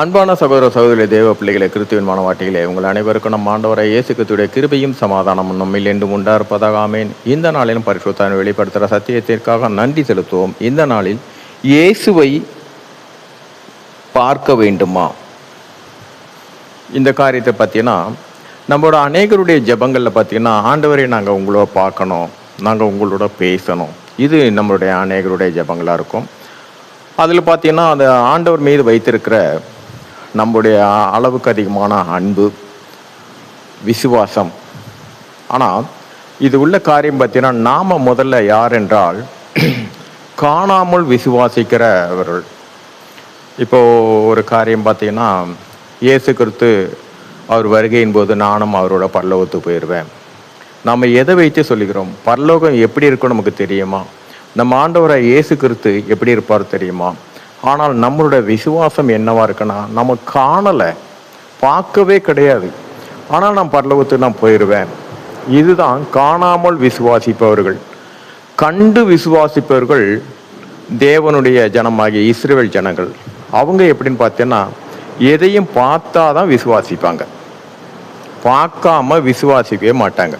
அன்பான சகோதர சகோதரி தேவ பிள்ளைகளை கிறிஸ்துவின் மாணவாட்டிகளே உங்கள் அனைவருக்கும் நம் ஆண்டவரை இயேசு கிறிஸ்துடைய கிருபையும் சமாதானமும் நம்மில் என்று உண்டாயிருப்பதாக ஆமேன். இந்த நாளிலும் பரிசுத்தான வெளிப்படுத்துகிற சத்தியத்திற்காக நன்றி செலுத்துவோம். இந்த நாளில் இயேசுவை பார்க்க வேண்டுமா? இந்த காரியத்தை பார்த்தீங்கன்னா நம்மளோட அநேகருடைய ஜெபங்களில் பார்த்தீங்கன்னா ஆண்டவரை நாங்கள் உங்களோட பார்க்கணும். நாங்கள் உங்களோட பேசணும். இது நம்மளுடைய அநேகருடைய ஜெபங்களாக இருக்கும். அதில் பார்த்தீங்கன்னா அந்த ஆண்டவர் மீது வைத்திருக்கிற நம்முடைய அளவுக்கு அதிகமான அன்பு விசுவாசம். ஆனால் இது உள்ள காரியம் பார்த்தீங்கன்னா நாம் முதல்ல யார் என்றால் காணாமல் விசுவாசிக்கிறவர்கள். இப்போ ஒரு காரியம் பார்த்தீங்கன்னா இயேசு கிறிஸ்து அவர் வருகையின் போது நானும் அவரோட பரலோகத்துக்கு போயிடுவேன் நம்ம எதை வைத்து சொல்லிக்கிறோம் பரலோகம் எப்படி இருக்கும் நமக்கு தெரியுமா? நம்ம ஆண்டவரை இயேசு கிறிஸ்து எப்படி இருப்பார் தெரியுமா? ஆனால் நம்மளோட விசுவாசம் என்னவா இருக்குன்னா நம்ம காணலை பார்க்கவே கிடையாது. ஆனால் நான் பரலோகத்துக்கு நான் போயிடுவேன் இதுதான் காணாமல் விசுவாசிப்பவர்கள். கண்டு விசுவாசிப்பவர்கள் தேவனுடைய ஜனமாகிய இஸ்ரேல் ஜனங்கள். அவங்க எப்படின்னு பார்த்தீங்கன்னா எதையும் பார்த்தா தான் விசுவாசிப்பாங்க. பார்க்காம விசுவாசிக்கவே மாட்டாங்க.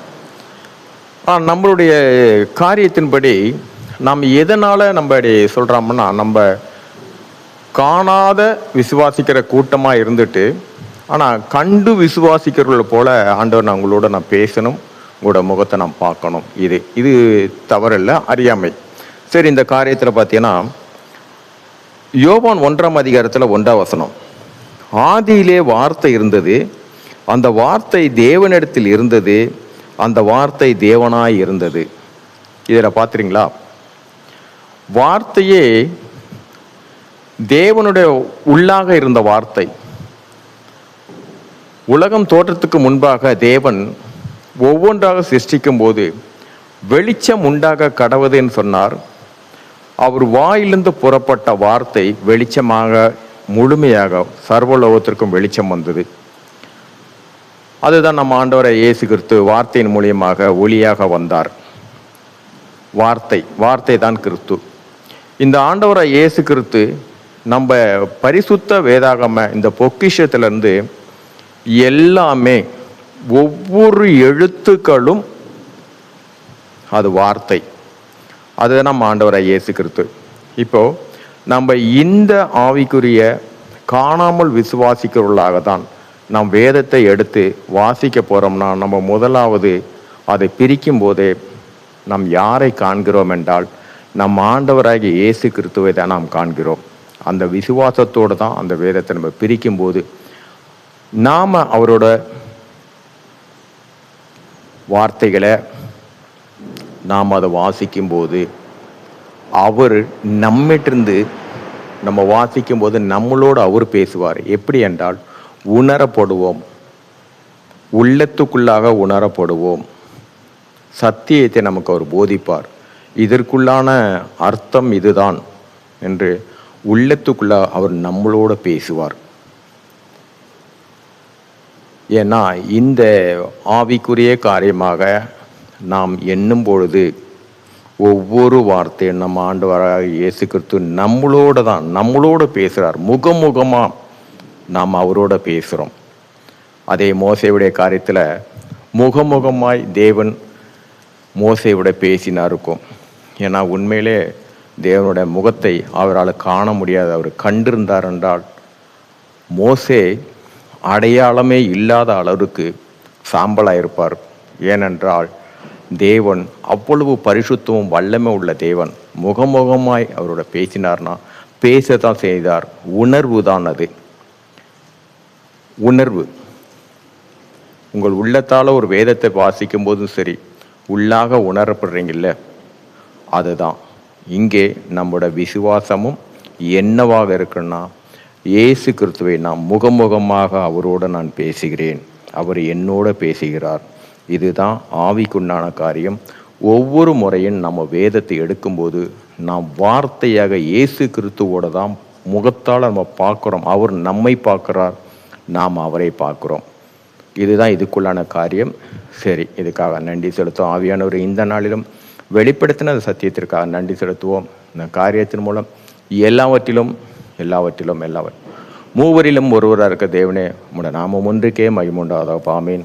ஆனால் நம்மளுடைய காரியத்தின்படி நாம் எதனால் நம்ம சொல்கிறோம்னா நம்ம காணாத விசுவாசிக்கிற கூட்டமாக இருந்துட்டு ஆனால் கண்டு விசுவாசிக்கிறவர்கள் போல ஆண்டவர் நான் உங்களோட நான் பேசணும் உங்களோட முகத்தை நான் பார்க்கணும். இது இது தவறில்ல அறியாமை. சரி இந்த காரியத்தில் பார்த்தீங்கன்னா யோபான் ஒன்றாம் அதிகாரத்தில் ஒன்றாம் வசனம். ஆதியிலே வார்த்தை இருந்தது அந்த வார்த்தை தேவனிடத்தில் இருந்தது அந்த வார்த்தை தேவனாய் இருந்தது. இதில் பார்த்துறீங்களா வார்த்தையே தேவனுடைய உள்ளாக இருந்த வார்த்தை. உலகம் தோற்றத்துக்கு முன்பாக தேவன் ஒவ்வொன்றாக சிருஷ்டிக்கும் போது வெளிச்சம் உண்டாக கடவுதுன்னு சொன்னார். அவர் வாயிலிருந்து புறப்பட்ட வார்த்தை வெளிச்சமாக முழுமையாக சர்வலோகத்திற்கும் வெளிச்சம் வந்தது. அதுதான் நம்ம ஆண்டவரை இயேசு கிறிஸ்து வார்த்தையின் மூலியமாக ஒளியாக வந்தார். வார்த்தை வார்த்தை தான் கிறிஸ்து. இந்த ஆண்டவரை இயேசு கிறிஸ்து நம்ம பரிசுத்த வேதாகம இந்த பொக்கிஷத்துலேருந்து எல்லாமே ஒவ்வொரு எழுத்துக்களும் அது வார்த்தை. அதுதான் நம்ம ஆண்டவரை இயேசு கிறிஸ்து இப்போ நம்ம இந்த ஆவிக்குரிய காணாமல் விசுவாசிக்கிறவர்களாக தான் நாம் வேதத்தை எடுத்து வாசிக்க போகிறோம்னா நம்ம முதலாவது அதை பிரிக்கும் போதே நாம் யாரை காண்கிறோம் என்றால் நம் ஆண்டவராகிய இயேசு கிறிஸ்துவை தான் நாம் காண்கிறோம். அந்த விசுவாசத்தோடு தான் அந்த வேதத்தை நம்ம பிரிக்கும் போது நாம் அவரோட வார்த்தைகளை நாம் அதை வாசிக்கும்போது அவர் நம்மிட்டிருந்து நம்ம வாசிக்கும் போது நம்மளோடு அவர் பேசுவார். எப்படி என்றால் உணரப்படுவோம். உள்ளத்துக்குள்ளாக உணரப்படுவோம். சத்தியத்தை நமக்கு அவர் போதிப்பார். இதற்குள்ளான அர்த்தம் இதுதான் என்று உள்ளத்துக்குள்ள அவர் நம்மளோட பேசுவார். ஏன்னா இந்த ஆவிக்குரிய காரியமாக நாம் எண்ணும் பொழுது ஒவ்வொரு வார்த்தையும் நம்ம ஆண்டவராக இயேசு கிறிஸ்து நம்மளோட தான் நம்மளோட பேசுகிறார் முகமுகமாக நாம் அவரோட பேசுகிறோம் அதே மோசையுடைய காரியத்தில் முகமுகமாய் தேவன் மோசையோட பேசினா இருக்கும் ஏன்னா உண்மையிலே தேவனுடைய முகத்தை அவரால் காண முடியாது. அவர் கண்டிருந்தார் என்றால் மோசே அடையாளமே இல்லாத அளவுக்கு சாம்பலாக இருப்பார் ஏனென்றால் தேவன் அவ்வளவு பரிசுத்தமும் வல்லமை உள்ள தேவன். முகமுகமாய் அவரோட பேசினார்னா பேசத்தான் செய்தார். உணர்வு தான் அது. உணர்வு. உங்கள் உள்ளத்தால் ஒரு வேதத்தை வாசிக்கும் போதும் சரி உள்ளாக உணரப்படுறீங்கல்ல? அதுதான். இங்கே நம்மளோட விசுவாசமும் என்னவாக இருக்குன்னா இயேசு கிறிஸ்துவை நான் முகமுகமாக அவரோடு நான் பேசுகிறேன். அவர் என்னோட பேசுகிறார். இதுதான் ஆவிக்குண்டான காரியம். ஒவ்வொரு முறையும் நம்ம வேதத்தை எடுக்கும்போது நாம் வார்த்தையாக இயேசு கிறிஸ்துவோட தான் முகத்தால் நம்ம பார்க்குறோம். அவர் நம்மை பார்க்குறார். நாம் அவரை பார்க்குறோம். இதுதான் இதுக்குள்ளான காரியம். சரி இதுக்காக நன்றி செலுத்தும் ஆவியானவர் இந்த நாளிலும் வெளிப்படுத்தின அந்த சத்தியத்திற்காக நன்றி செலுத்துவோம். இந்த காரியத்தின் மூலம் எல்லாவற்றிலும் எல்லாவற்றிலும் எல்லாவற்றிலும். மூவரிலும் ஒருவராக இருக்க தேவனே உங்களோட நாமம் ஒன்றுக்கே மகிமுண்டாதா பாமீன்